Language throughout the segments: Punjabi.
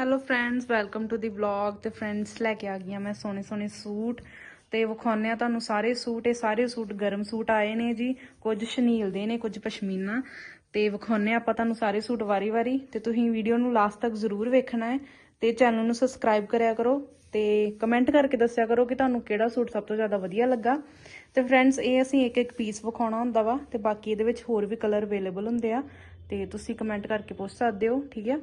Hello friends welcome to the vlog ਤੇ ਫਰੈਂਡਸ ਲੈ ਕੇ ਆ ਗਈਆਂ ਮੈਂ ਸੋਹਣੇ ਸੋਹਣੇ ਸੂਟ। ਤੇ ਵਿਖਾਉਂਦੇ ਆ ਤੁਹਾਨੂੰ ਸਾਰੇ ਸੂਟ। ਇਹ ਸਾਰੇ ਸੂਟ ਗਰਮ ਸੂਟ ਆਏ ਨੇ ਜੀ। ਕੁਝ ਸ਼ਨੀਲ ਦੇ ਨੇ, ਕੁਝ ਪਸ਼ਮੀਨਾ। ਤੇ ਵਿਖਾਉਂਦੇ ਆ ਆਪਾਂ ਤੁਹਾਨੂੰ ਸਾਰੇ ਸੂਟ ਵਾਰੀ-ਵਾਰੀ ਤੇ ਤੁਸੀਂ ਵੀਡੀਓ ਨੂੰ ਲਾਸਟ ਤੱਕ ਜ਼ਰੂਰ ਵੇਖਣਾ ਹੈ। ਤੇ ਚੈਨਲ ਨੂੰ ਸਬਸਕ੍ਰਾਈਬ ਕਰਿਆ ਕਰੋ। ਤੇ ਕਮੈਂਟ ਕਰਕੇ ਦੱਸਿਆ ਕਰੋ ਕਿ ਤੁਹਾਨੂੰ ਕਿਹੜਾ ਸੂਟ ਸਭ ਤੋਂ ਜ਼ਿਆਦਾ ਵਧੀਆ ਲੱਗਾ। ਤੇ ਫਰੈਂਡਸ ਇਹ ਅਸੀਂ ਇੱਕ ਇੱਕ ਪੀਸ ਵਿਖਾਉਣਾ ਹੁੰਦਾ ਵਾ। ਤੇ ਬਾਕੀ ਇਹਦੇ ਵਿੱਚ ਹੋਰ ਵੀ ਕਲਰ ਅਵੇਲੇਬਲ ਹੁੰਦੇ ਆ। ਤੇ ਤੁਸੀਂ ਕਮੈਂਟ ਕਰਕੇ ਪੁੱਛ ਸਕਦੇ ਹੋ, ਠੀਕ ਹੈ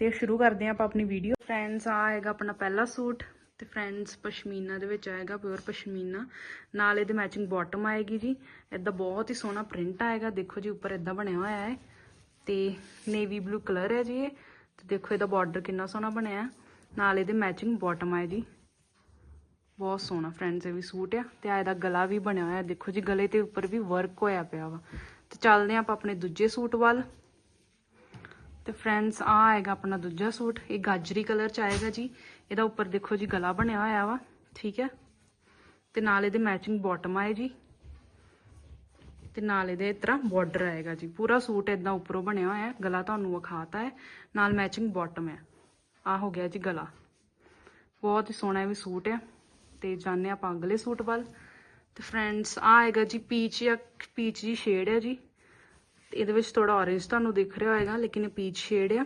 ਤੇ ਸ਼ੁਰੂ ਕਰਦੇ ਹਾਂ ਆਪਾਂ ਆਪਣੀ ਵੀਡੀਓ ਫਰੈਂਡਸ ਆ ਆਏਗਾ ਆਪਣਾ ਪਹਿਲਾ ਸੂਟ ਤੇ ਫਰੈਂਡਸ ਪਸ਼ਮੀਨਾ ਦੇ ਵਿੱਚ ਆਏਗਾ ਪਿਓਰ ਪਸ਼ਮੀਨਾ। ਨਾਲ ਇਹਦੇ ਮੈਚਿੰਗ ਬਾਟਮ ਆਏਗੀ ਜੀ। ਇਦਾਂ ਬਹੁਤ ਹੀ ਸੋਹਣਾ ਪ੍ਰਿੰਟ ਆਏਗਾ। ਦੇਖੋ ਜੀ, ਉੱਪਰ ਇਦਾਂ ਬਣਿਆ ਹੋਇਆ ਹੈ। ਤੇ ਨੇਵੀ ਬਲੂ ਕਲਰ ਹੈ ਜੀ ਇਹ। ਤੇ ਦੇਖੋ ਇਹਦਾ ਬਾਰਡਰ ਕਿੰਨਾ ਸੋਹਣਾ ਬਣਿਆ ਨਾਲ ਇਹਦੇ ਮੈਚਿੰਗ ਬਾਟਮ ਆਏ ਜੀ। ਬਹੁਤ ਸੋਹਣਾ ਫਰੈਂਡਸ ਇਹ ਵੀ ਸੂਟ ਆ। ਤੇ ਆ ਇਹਦਾ ਗਲਾ ਵੀ ਬਣਿਆ ਹੋਇਆ। ਦੇਖੋ ਜੀ, ਗਲੇ ਤੇ ਉੱਪਰ ਵੀ ਵਰਕ ਹੋਇਆ ਪਿਆ ਵਾ। ਤੇ ਚੱਲਦੇ ਆਪਾਂ ਆਪਣੇ ਦੂਜੇ ਸੂਟ ਵੱਲ। ਤੇ ਫਰੈਂਡਸ ਆ ਆਏਗਾ ਆਪਣਾ ਦੂਜਾ ਸੂਟ, ਇਹ ਗਾਜਰੀ ਕਲਰ ਚ ਆਏਗਾ ਜੀ। ਇਹਦਾ ਉੱਪਰ ਦੇਖੋ ਜੀ ਗਲਾ ਬਣਿਆ ਹੋਇਆ ਵਾ, ਠੀਕ ਹੈ? ਤੇ ਨਾਲ ਇਹਦੇ ਮੈਚਿੰਗ ਬਾਟਮ ਆਏ ਜੀ। ਤੇ ਨਾਲ ਇਹਦੇ ਇਸ ਤਰ੍ਹਾਂ ਬਾਰਡਰ ਆਏਗਾ ਜੀ। ਪੂਰਾ ਸੂਟ ਇਦਾਂ ਉੱਪਰੋਂ ਬਣਿਆ ਹੋਇਆ ਹੈ ਗਲਾ ਤੁਹਾਨੂੰ ਵਿਖਾਤਾ ਹੈ। ਨਾਲ ਮੈਚਿੰਗ ਬਾਟਮ ਹੈ। ਆ ਹੋ ਗਿਆ ਜੀ ਗਲਾ। ਬਹੁਤ ਹੀ ਸੋਹਣਾ ਵੀ ਸੂਟ ਹੈ। ਤੇ ਜਾਣੇ ਆਪਾਂ ਅਗਲੇ ਸੂਟ ਵੱਲ। ਤੇ ਫਰੈਂਡਸ ਆ ਆਏਗਾ ਜੀ ਪੀਚ ਜਾਂ ਪੀਚ ਜੀ ਸ਼ੇਡ ਹੈ ਜੀ। ਇਹਦੇ ਵਿੱਚ ਥੋੜਾ orange ਤੁਹਾਨੂੰ ਦਿਖ ਰਿਹਾ ਹੋਏਗਾ, ਲੇਕਿਨ ਇਹ ਪੀਚ ਸ਼ੇਡ ਆ।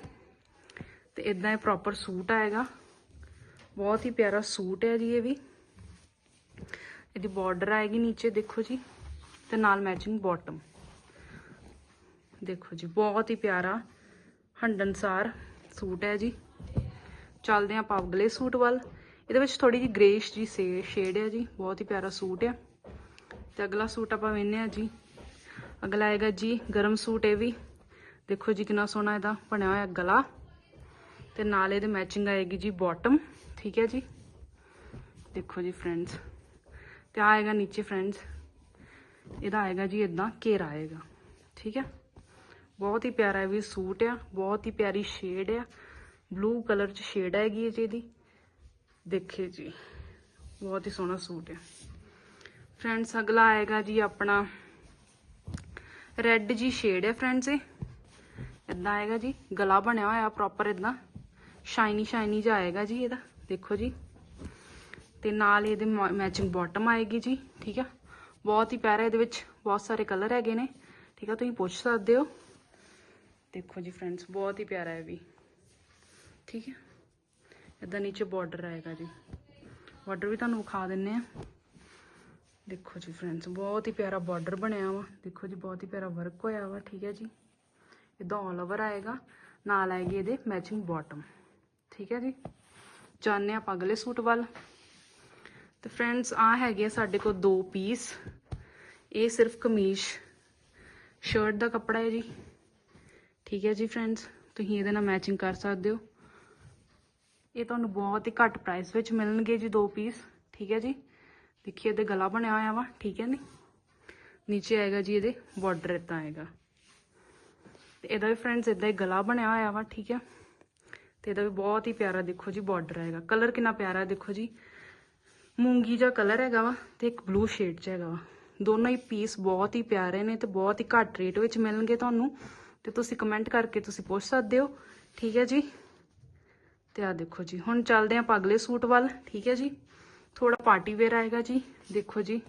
ਤੇ ਇਦਾਂ ਇਹ ਪ੍ਰੋਪਰ ਸੂਟ ਆਏਗਾ ਬਹੁਤ ਹੀ ਪਿਆਰਾ ਸੂਟ ਹੈ ਜੀ ਇਹ ਵੀ। ਇਹਦੀ ਬਾਰਡਰ ਆਏਗੀ ਨੀਚੇ, ਦੇਖੋ ਜੀ। ਤੇ ਨਾਲ ਮੈਚਿੰਗ ਬਾਟਮ ਦੇਖੋ ਜੀ, ਬਹੁਤ ਹੀ ਪਿਆਰਾ ਹੰਡਨਸਾਰ ਸੂਟ ਹੈ ਜੀ। ਚੱਲਦੇ ਆਪਾਂ ਅਗਲੇ ਸੂਟ ਵੱਲ। ਇਹਦੇ ਵਿੱਚ ਥੋੜੀ ਜੀ ਗ੍ਰੇਸ਼ ਜੀ ਸ਼ੇਡ ਹੈ ਜੀ। ਬਹੁਤ ਹੀ ਪਿਆਰਾ ਸੂਟ ਹੈ ਤੇ ਅਗਲਾ ਸੂਟ ਆਪਾਂ ਵੇਖਨੇ ਆ ਜੀ। ਅਗਲਾ ਆਏਗਾ ਜੀ ਗਰਮ ਸੂਟ ਇਹ ਵੀ। ਦੇਖੋ ਜੀ ਕਿੰਨਾ ਸੋਹਣਾ ਇਹਦਾ ਬਣਿਆ ਹੋਇਆ ਗਲਾ। ਤੇ ਨਾਲ ਇਹਦੇ ਮੈਚਿੰਗ ਆਏਗੀ ਜੀ ਬਾਟਮ ਠੀਕ ਹੈ ਜੀ? ਦੇਖੋ ਜੀ ਫਰੈਂਡਸ ਤੇ ਆ ਆਏਗਾ ਨੀਚੇ ਫਰੈਂਡਸ ਇਹਦਾ ਆਏਗਾ ਜੀ ਇਦਾਂ ਘੇਰਾ ਆਏਗਾ, ਠੀਕ ਹੈ? ਬਹੁਤ ਹੀ ਪਿਆਰਾ ਇਹ ਵੀ ਸੂਟ ਆ, ਬਹੁਤ ਹੀ ਪਿਆਰੀ ਸ਼ੇਡ ਆ। ਬਲੂ ਕਲਰ ਚ ਸ਼ੇਡ ਆਏਗੀ ਇਹ ਜੀ ਇਹਦੀ ਦੇਖੇ ਜੀ, ਬਹੁਤ ਹੀ ਸੋਹਣਾ ਸੂਟ ਆ। ਫਰੈਂਡਸ ਅਗਲਾ ਆਏਗਾ ਜੀ ਆਪਣਾ ਰੈੱਡ ਜੀ ਸ਼ੇਡ ਹੈ ਫਰੈਂਡਸ ਇਹ। ਇਦਾਂ ਆਏਗਾ ਜੀ, ਗਲਾ ਬਣਿਆ ਹੋਇਆ ਪ੍ਰੋਪਰ ਇਦਾਂ ਸ਼ਾਈਨੀ ਸ਼ਾਈਨੀ ਜਿਹਾ ਆਏਗਾ ਜੀ ਇਹਦਾ। ਦੇਖੋ ਜੀ। ਤੇ ਨਾਲ ਇਹਦੇ ਮੈਚਿੰਗ ਬਾਟਮ ਆਏਗੀ ਜੀ, ਠੀਕ ਆ? ਬਹੁਤ ਹੀ ਪਿਆਰਾ ਇਹਦੇ ਵਿੱਚ ਬਹੁਤ ਸਾਰੇ ਕਲਰ ਹੈਗੇ ਨੇ। ਠੀਕ ਆ, ਤੁਸੀਂ ਪੁੱਛ ਸਕਦੇ ਹੋ। ਦੇਖੋ ਜੀ ਫਰੈਂਡਸ ਬਹੁਤ ਹੀ ਪਿਆਰਾ ਹੈ ਵੀ। ਠੀਕ ਹੈ ਇਦਾਂ ਨੀਚੇ ਬਾਰਡਰ ਆਏਗਾ ਜੀ। ਬਾਰਡਰ ਵੀ ਤੁਹਾਨੂੰ ਵਿਖਾ ਦਿੰਨੇ ਆ। ਦੇਖੋ ਜੀ ਫਰੈਂਡਸ ਬਹੁਤ ਹੀ ਪਿਆਰਾ ਬਾਰਡਰ ਬਣਿਆ ਵਾ। ਦੇਖੋ ਜੀ, ਬਹੁਤ ਹੀ ਪਿਆਰਾ ਵਰਕ ਹੋਇਆ ਵਾ, ਠੀਕ ਹੈ ਜੀ। ਇਦਾਂ ਆਲ ਓਵਰ ਆਏਗਾ। ਨਾਲ ਆਏਗੀ ਇਹਦੇ ਮੈਚਿੰਗ ਬਾਟਮ ਠੀਕ ਹੈ ਜੀ। ਜਾਣੇ ਆਪਾਂ ਅਗਲੇ ਸੂਟ ਵੱਲ। ਤੇ ਫਰੈਂਡਸ ਆ ਹੈਗੇ ਆ ਸਾਡੇ ਕੋਲ ਦੋ ਪੀਸ ਇਹ ਸਿਰਫ ਕਮੀਜ਼ ਸ਼ਰਟ ਦਾ ਕੱਪੜਾ ਹੈ ਜੀ। ਠੀਕ ਹੈ ਜੀ ਫਰੈਂਡਸ ਤੁਸੀਂ ਇਹਦੇ ਨਾਲ ਮੈਚਿੰਗ ਕਰ ਸਕਦੇ ਹੋ। ਇਹ ਤੁਹਾਨੂੰ ਬਹੁਤ ਹੀ ਘੱਟ ਪ੍ਰਾਈਸ ਵਿੱਚ ਮਿਲਣਗੇ ਜੀ ਦੋ ਪੀਸ ਠੀਕ ਹੈ ਜੀ। ਦੇਖੀਏ ਇਹਦੇ ਗਲਾ ਬਣਿਆ ਹੋਇਆ ਵਾ, ਠੀਕ ਹੈ ਨੀ? ਨੀਚੇ ਆਏਗਾ ਜੀ ਇਹਦੇ ਬਾਰਡਰ ਇਦਾਂ ਆਏਗਾ। ਤੇ ਇਹਦਾ ਵੀ ਫਰੈਂਡਸ ਇਦਾਂ ਹੀ ਗਲਾ ਬਣਿਆ ਹੋਇਆ ਵਾ, ਠੀਕ ਹੈ? ਤੇ ਇਹਦਾ ਵੀ ਬਹੁਤ ਹੀ ਪਿਆਰਾ ਦੇਖੋ ਜੀ ਬਾਰਡਰ ਆਏਗਾ। ਕਲਰ ਕਿੰਨਾ ਪਿਆਰਾ ਦੇਖੋ ਜੀ। ਮੂੰਗੀ ਜਿਹਾ ਕਲਰ ਹੈਗਾ ਵਾ ਤੇ ਇੱਕ ਬਲੂ ਸ਼ੇਡ ਚ ਹੈਗਾ ਵਾ। ਦੋਨੋਂ ਹੀ ਪੀਸ ਬਹੁਤ ਹੀ ਪਿਆਰੇ ਨੇ ਤੇ ਬਹੁਤ ਹੀ ਘੱਟ ਰੇਟ ਵਿੱਚ ਮਿਲਣਗੇ ਤੁਹਾਨੂੰ। ਤੇ ਤੁਸੀਂ ਕਮੈਂਟ ਕਰਕੇ ਤੁਸੀਂ ਪੁੱਛ ਸਕਦੇ ਹੋ, ਠੀਕ ਹੈ ਜੀ? ਤੇ ਆ ਦੇਖੋ ਜੀ, ਹੁਣ ਚੱਲਦੇ ਆਪਾਂ ਅਗਲੇ ਸੂਟ ਵੱਲ, ਠੀਕ ਹੈ ਜੀ? ਥੋੜਾ ਪਾਰਟੀ ਵੇਅਰ ਆਏਗਾ ਜੀ, ਦੇਖੋ ਜੀ।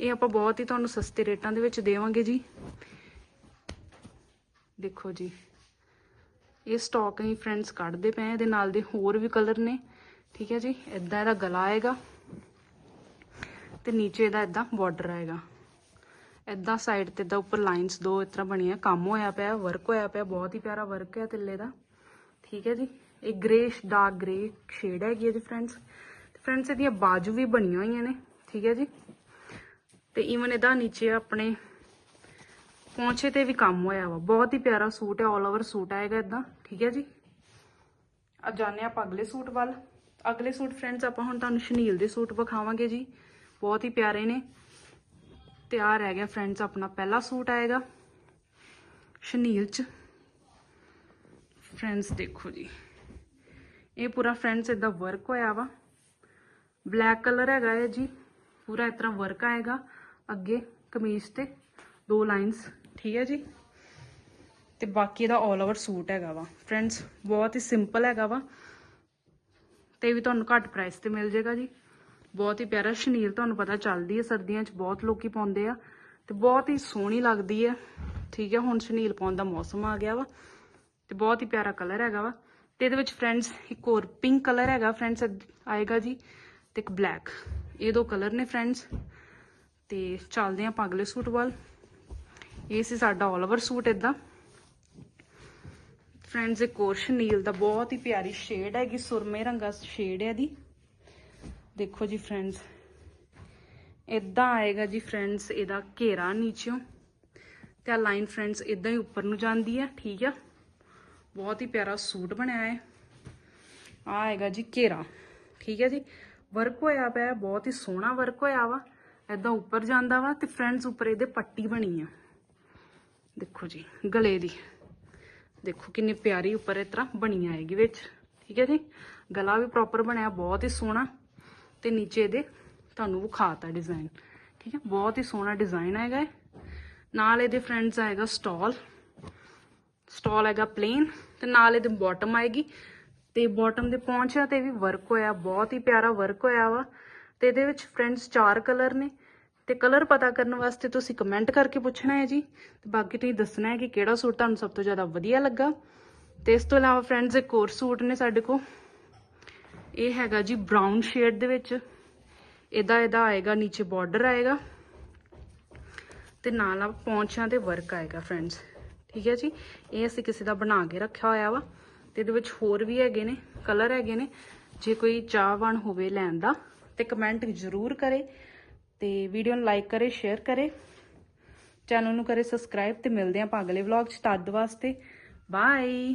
ਇਹ ਆਪਾਂ ਬਹੁਤ ਹੀ ਤੁਹਾਨੂੰ ਸਸਤੇ ਰੇਟਾਂ ਦੇ ਵਿੱਚ ਦੇਵਾਂਗੇ ਜੀ। ਦੇਖੋ ਜੀ। ਇਹ ਸਟਾਕ ਹੀ ਫਰੈਂਡਸ ਕੱਢਦੇ ਪਏ ਇਹਦੇ ਨਾਲ ਦੇ ਹੋਰ ਵੀ ਕਲਰ ਨੇ। ਠੀਕ ਹੈ ਜੀ ਇਦਾਂ ਇਹਦਾ ਗਲਾ ਆਏਗਾ ਤੇ ਨੀਚੇ ਇਹਦਾ ਇਦਾਂ ਬਾਰਡਰ ਆਏਗਾ। ਇਦਾਂ ਸਾਈਡ ਤੇ ਇਦਾਂ ਉੱਪਰ ਲਾਈਨਸ ਦੋ ਇਸ ਤਰ੍ਹਾਂ ਬਣੀਆਂ, ਕੰਮ ਹੋਇਆ ਪਿਆ ਵਰਕ ਹੋਇਆ ਪਿਆ, ਬਹੁਤ ਹੀ ਪਿਆਰਾ ਵਰਕ ਹੈ ਤਿੱਲੇ ਦਾ। ਠੀਕ ਹੈ ਜੀ, ਇਹ ਗ੍ਰੇਸ਼ ਡਾਰਕ ਗ੍ਰੇ ਸ਼ੇਡ ਹੈਗੀ ਹੈ ਜੀ ਫਰੈਂਡਸ ਫਰੈਂਡਸ, ਇਹਦੀਆਂ ਬਾਜੂ ਵੀ ਬਣੀਆਂ ਹੋਈਆਂ ਨੇ, ਠੀਕ ਹੈ ਜੀ। ਤੇ ਈਵਨ ਇਹਦਾ ਨੀਚੇ ਆਪਣੇ ਪੌਂਚੇ ਤੇ ਵੀ ਕੰਮ ਹੋਇਆ ਵਾ। ਬਹੁਤ ਹੀ ਪਿਆਰਾ ਸੂਟ ਹੈ ਆਲ ਓਵਰ ਸੂਟ ਆਏਗਾ ਇਦਾਂ ਠੀਕ ਹੈ ਜੀ। ਆ ਜਾਣੇ ਆਪਾਂ ਅਗਲੇ ਸੂਟ ਵੱਲ। ਅਗਲੇ ਸੂਟ ਫਰੈਂਡਸ, ਆਪਾਂ ਹੁਣ ਤੁਹਾਨੂੰ ਸ਼ਨੀਲ ਦੇ ਸੂਟ ਵਿਖਾਵਾਂਗੇ ਜੀ। ਬਹੁਤ ਹੀ ਪਿਆਰੇ ਨੇ। ਤਿਆਰ ਰਹਿ ਗਿਆ ਫਰੈਂਡਸ, ਆਪਣਾ ਪਹਿਲਾ ਸੂਟ ਆਏਗਾ। ਸ਼ਨੀਲ ਚ। ਫਰੈਂਡਸ, ਦੇਖੋ ਜੀ। ਇਹ ਪੂਰਾ ਫਰੈਂਡਸ ਇਦਾਂ ਵਰਕ ਹੋਇਆ ਵਾ। ਬਲੈਕ ਕਲਰ ਹੈਗਾ ਹੈ ਜੀ। ਪੂਰਾ ਇਸ ਤਰ੍ਹਾਂ ਵਰਕ ਆਏਗਾ। ਅੱਗੇ ਕਮੀਜ਼ ਤੇ ਦੋ ਲਾਈਨਸ ਠੀਕ ਹੈ ਜੀ। ਤੇ ਬਾਕੀ ਇਹਦਾ 올 ਓਵਰ ਸੂਟ ਹੈਗਾ ਵਾ। ਫਰੈਂਡਸ ਬਹੁਤ ਹੀ ਸਿੰਪਲ ਹੈਗਾ ਵਾ। ਤੇ ਇਹ ਵੀ ਤੁਹਾਨੂੰ ਘੱਟ ਪ੍ਰਾਈਸ ਤੇ ਮਿਲ ਜਾਏਗਾ ਜੀ। ਬਹੁਤ ਹੀ ਪਿਆਰਾ ਸ਼ਨੀਲ ਤੁਹਾਨੂੰ ਪਤਾ ਚੱਲਦੀ ਹੈ ਸਰਦੀਆਂ 'ਚ, ਬਹੁਤ ਲੋਕੀ ਪਾਉਂਦੇ ਆ। ਤੇ ਬਹੁਤ ਹੀ ਸੋਹਣੀ ਲੱਗਦੀ ਹੈ। ਠੀਕ ਹੈ, ਹੁਣ ਸ਼ਨੀਲ ਪਾਉਣ ਦਾ ਮੌਸਮ ਆ ਗਿਆ ਵਾ। ਤੇ ਬਹੁਤ ਹੀ ਪਿਆਰਾ ਕਲਰ ਹੈਗਾ ਵਾ। ਤੇ ਇਹਦੇ ਵਿੱਚ ਫਰੈਂਡਸ ਇੱਕ ਹੋਰ ਪਿੰਕ ਕਲਰ ਹੈਗਾ। ਫਰੈਂਡਸ ਆਏਗਾ ਜੀ। ਤੇ ਇੱਕ ਬਲੈਕ ਇਹ ਦੋ ਕਲਰ ਨੇ ਫਰੈਂਡਸ ਤੇ ਚੱਲਦੇ ਆਪਾਂ ਅਗਲੇ ਸੂਟ ਵੱਲ। ਇਹ ਸੀ ਸਾਡਾ 올 ਓਵਰ ਸੂਟ ਇਦਾਂ ਫਰੈਂਡਸ ਇੱਕ ਹੋਰ ਸ਼ਨੀਲ ਦਾ ਬਹੁਤ ਹੀ ਪਿਆਰੀ ਸ਼ੇਡ ਹੈਗੀ, ਸੁਰਮੇ ਰੰਗਾ ਸ਼ੇਡ ਹੈ ਦੀ ਦੇਖੋ ਜੀ ਫਰੈਂਡਸ ਇਦਾਂ ਆਏਗਾ ਜੀ ਫਰੈਂਡਸ ਇਹਦਾ ਘੇਰਾ ਨੀਚੋਂ ਤੇ ਆ ਲਾਈਨ ਫਰੈਂਡਸ ਇਦਾਂ ਹੀ ਉੱਪਰ ਨੂੰ ਜਾਂਦੀ ਹੈ, ਠੀਕ ਆ? ਬਹੁਤ ਹੀ ਪਿਆਰਾ ਸੂਟ ਬਣਿਆ ਹੈ। ਆ ਆਏਗਾ ਜੀ ਘੇਰਾ। ਠੀਕ ਹੈ ਜੀ? ਵਰਕ ਹੋਇਆ ਪਿਆ ਬਹੁਤ ਹੀ ਸੋਹਣਾ ਵਰਕ ਹੋਇਆ ਵਾ। ਇਦਾਂ ਉੱਪਰ ਜਾਂਦਾ ਵਾ ਤੇ ਫਰੈਂਡਸ ਉੱਪਰ ਇਹਦੇ ਪੱਟੀ ਬਣੀ ਆ। ਦੇਖੋ ਜੀ, ਗਲੇ ਦੀ। ਦੇਖੋ ਕਿੰਨੀ ਪਿਆਰੀ ਉੱਪਰ ਇਸ ਤਰ੍ਹਾਂ ਬਣੀ ਆਏਗੀ ਵਿੱਚ। ਠੀਕ ਹੈ ਜੀ? ਗਲਾ ਵੀ ਪ੍ਰੋਪਰ ਬਣਿਆ, ਬਹੁਤ ਹੀ ਸੋਹਣਾ। ਤੇ ਨੀਚੇ ਇਹਦੇ ਤੁਹਾਨੂੰ ਵਿਖਾਤਾ ਡਿਜ਼ਾਈਨ ਠੀਕ ਹੈ? ਬਹੁਤ ਹੀ ਸੋਹਣਾ ਡਿਜ਼ਾਈਨ ਹੈਗਾ ਇਹ। ਨਾਲ ਇਹਦੇ ਫਰੈਂਡਸ ਆਏਗਾ ਸਟਾਲ ਸਟਾਲ ਹੈਗਾ ਪਲੇਨ ਤੇ ਨਾਲ ਇਹਦੇ ਬਾਟਮ ਆਏਗੀ। ਤੇ ਬਾਟਮ ਦੇ ਪੌਂਚਿਆਂ ਤੇ ਵੀ ਵਰਕ ਹੋਇਆ, ਬਹੁਤ ਹੀ ਪਿਆਰਾ ਵਰਕ ਹੋਇਆ ਵਾ। ਤੇ ਇਹਦੇ ਵਿੱਚ ਫਰੈਂਡਸ ਚਾਰ ਕਲਰ ਨੇ। ਤੇ ਕਲਰ ਪਤਾ ਕਰਨ ਵਾਸਤੇ ਤੁਸੀਂ ਕਮੈਂਟ ਕਰਕੇ ਪੁੱਛਣਾ ਹੈ ਜੀ। ਤੇ ਬਾਕੀ ਤੁਸੀਂ ਦੱਸਣਾ ਹੈ ਕਿ ਕਿਹੜਾ ਸੂਟ ਤੁਹਾਨੂੰ ਸਭ ਤੋਂ ਜ਼ਿਆਦਾ ਵਧੀਆ ਲੱਗਾ। ਤੇ ਇਸ ਤੋਂ ਇਲਾਵਾ ਫਰੈਂਡਸ ਇੱਕ ਹੋਰ ਸੂਟ ਨੇ ਸਾਡੇ ਕੋਲ। ਇਹ ਹੈਗਾ ਜੀ ਬ੍ਰਾਊਨ ਸ਼ੇਡ ਦੇ ਵਿੱਚ। ਇਹਦਾ ਇਹਦਾ ਆਏਗਾ, ਨੀਚੇ ਬਾਰਡਰ ਆਏਗਾ। ਤੇ ਨਾਲ ਆ ਪੌਂਚਾਂ ਤੇ ਵਰਕ ਆਏਗਾ ਫਰੈਂਡਸ ਠੀਕ ਹੈ ਜੀ? ਇਹ ਅਸੀਂ ਕਿਸੇ ਦਾ ਬਣਾ ਕੇ ਰੱਖਿਆ ਹੋਇਆ ਵਾ। ਤੇ ਇਹਦੇ ਵਿੱਚ ਹੋਰ ਵੀ ਹੈਗੇ ਨੇ ਕਲਰ ਹੈਗੇ ਨੇ। ਜੇ ਕੋਈ ਚਾਹਵਾਨ ਹੋਵੇ ਲੈਣ ਦਾ, ਤੇ ਕਮੈਂਟ ਜ਼ਰੂਰ ਕਰੇ ਤੇ ਵੀਡੀਓ ਨੂੰ ਲਾਈਕ ਕਰੇ ਸ਼ੇਅਰ ਕਰੇ। ਚੈਨਲ ਨੂੰ ਕਰੇ ਸਬਸਕ੍ਰਾਈਬ ਤੇ ਮਿਲਦੇ ਆਪਾਂ ਅਗਲੇ ਵਲੌਗ 'ਚ। ਤਦ ਵਾਸਤੇ ਬਾਏ